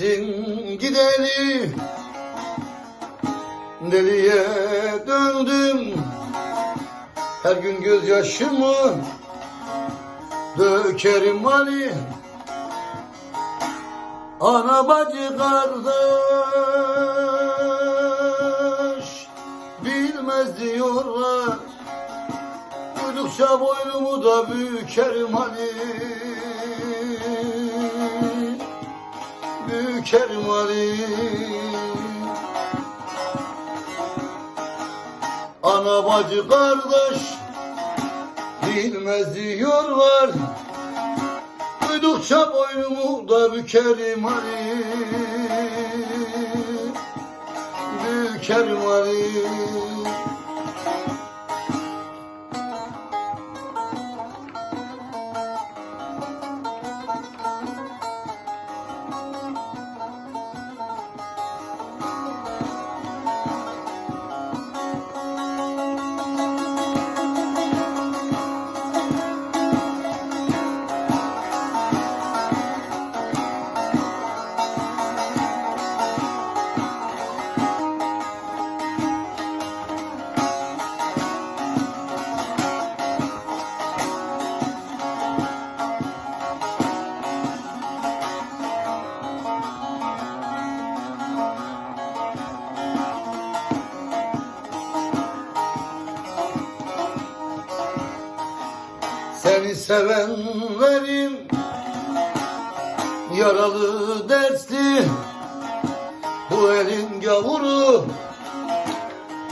Sensin gideli Deliye döndüm. Her gün gözyaşımı Dökerim Ali. Ana bacı kardeş Bilmez diyorlar. Duydukça boynumu da bükerim Ali Ali. Ana bacı kardeş Bilmez diyorlar. Duydukça boynumu da bükerim Ali. Bükerim Ali Seni sevenlerin yaralı dertli Bu elin gavuru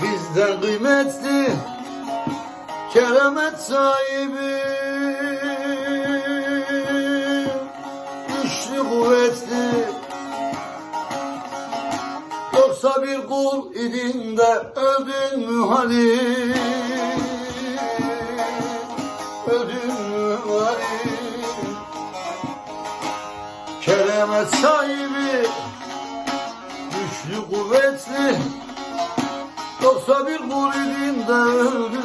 bizden kıymetli Keramet sahibi. Güçlü kuvvetli Yoksa bir kul idin de öldün mü Halil? Öldün mü Keremet sahibi Güçlü kuvvetli Yoksa bir kul de öldün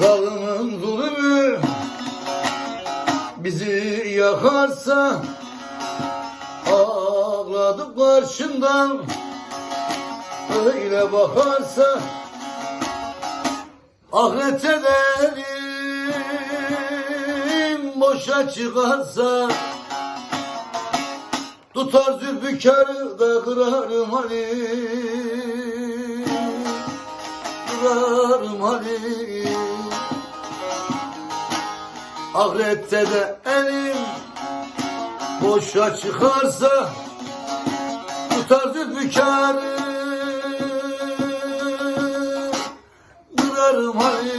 Zalimin zulmü bizi yakarsa Ağladık karşından. Öyle bakarsa Ahirete derim boşa çıkarsa Tutar zülfikarı da kırarım hani Kırarım hani Ahirette de elim boşa çıkarsa Tutar zülfikarı Kırarım hani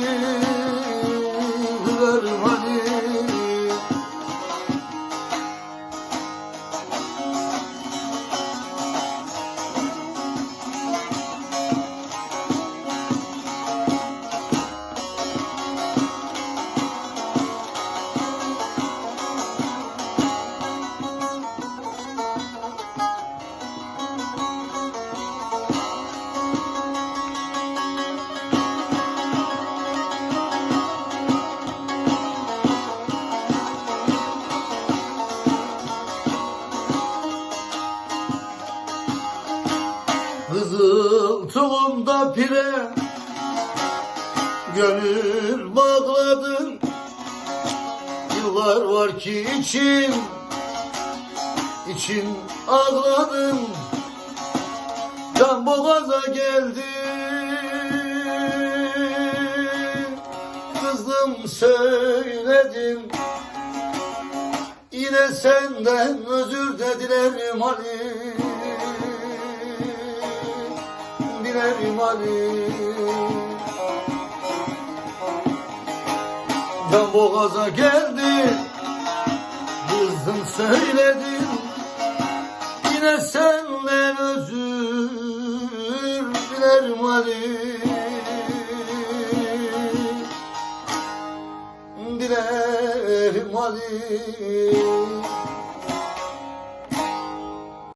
Kızıl tulumda pire Gönül bağladım Yıllar var ki için için ağladım. Can boğaza geldi. Kızım söyledim Yine senden özür de dilerim Ali Ali Can boğaza geldi Kızım söyledim Yine senden özür dilerim Dilerim Ali